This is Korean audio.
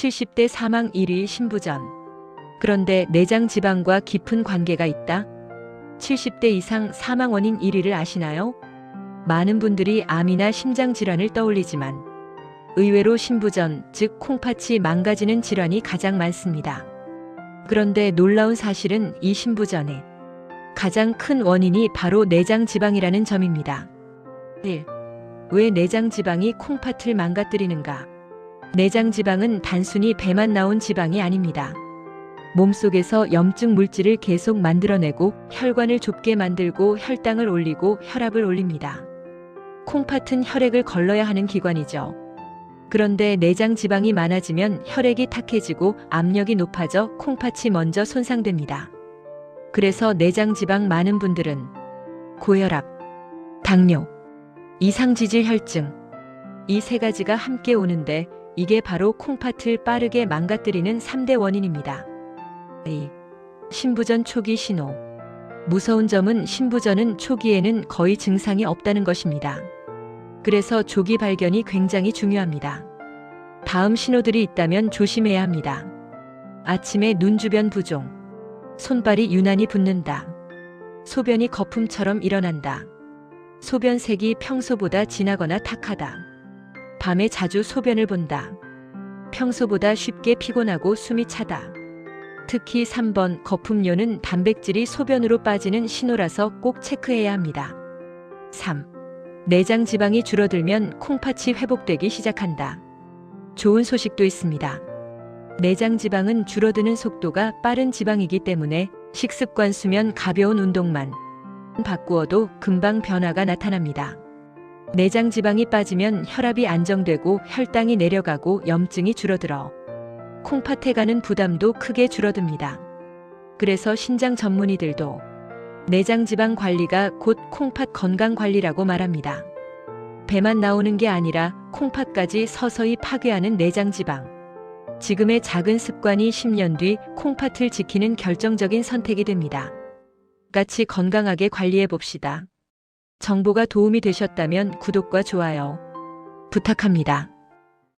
70대 사망 1위 신부전. 그런데 내장 지방과 깊은 관계가 있다? 70대 이상 사망 원인 1위를 아시나요? 많은 분들이 암이나 심장 질환을 떠올리지만 의외로 신부전, 즉 콩팥이 망가지는 질환이 가장 많습니다. 그런데 놀라운 사실은 이 신부전의 가장 큰 원인이 바로 내장 지방이라는 점입니다. 1. 왜 내장 지방이 콩팥을 망가뜨리는가? 내장 지방은 단순히 배만 나온 지방이 아닙니다. 몸속에서 염증 물질을 계속 만들어내고 혈관을 좁게 만들고 혈당을 올리고 혈압을 올립니다. 콩팥은 혈액을 걸러야 하는 기관이죠. 그런데 내장 지방이 많아지면 혈액이 탁해지고 압력이 높아져 콩팥이 먼저 손상됩니다. 그래서 내장 지방 많은 분들은 고혈압, 당뇨, 이상지질 혈증 이 세 가지가 함께 오는데 이게 바로 콩팥을 빠르게 망가뜨리는 3대 원인입니다. 2. 신부전 초기 신호. 무서운 점은 신부전은 초기에는 거의 증상이 없다는 것입니다. 그래서 조기 발견이 굉장히 중요합니다. 다음 신호들이 있다면 조심해야 합니다. 아침에 눈 주변 부종. 손발이 유난히 붓는다. 소변이 거품처럼 일어난다. 소변 색이 평소보다 진하거나 탁하다. 밤에 자주 소변을 본다. 평소보다 쉽게 피곤하고 숨이 차다. 특히 3번 거품료는 단백질이 소변으로 빠지는 신호라서 꼭 체크해야 합니다. 3. 내장 지방이 줄어들면 콩팥이 회복되기 시작한다. 좋은 소식도 있습니다. 내장 지방은 줄어드는 속도가 빠른 지방이기 때문에 식습관 수면 가벼운 운동만 바꾸어도 금방 변화가 나타납니다. 내장 지방이 빠지면 혈압이 안정되고 혈당이 내려가고 염증이 줄어들어 콩팥에 가는 부담도 크게 줄어듭니다. 그래서 신장 전문의들도 내장 지방 관리가 곧 콩팥 건강 관리라고 말합니다. 배만 나오는 게 아니라 콩팥까지 서서히 파괴하는 내장 지방. 지금의 작은 습관이 10년 뒤 콩팥을 지키는 결정적인 선택이 됩니다. 같이 건강하게 관리해 봅시다. 정보가 도움이 되셨다면 구독과 좋아요 부탁합니다.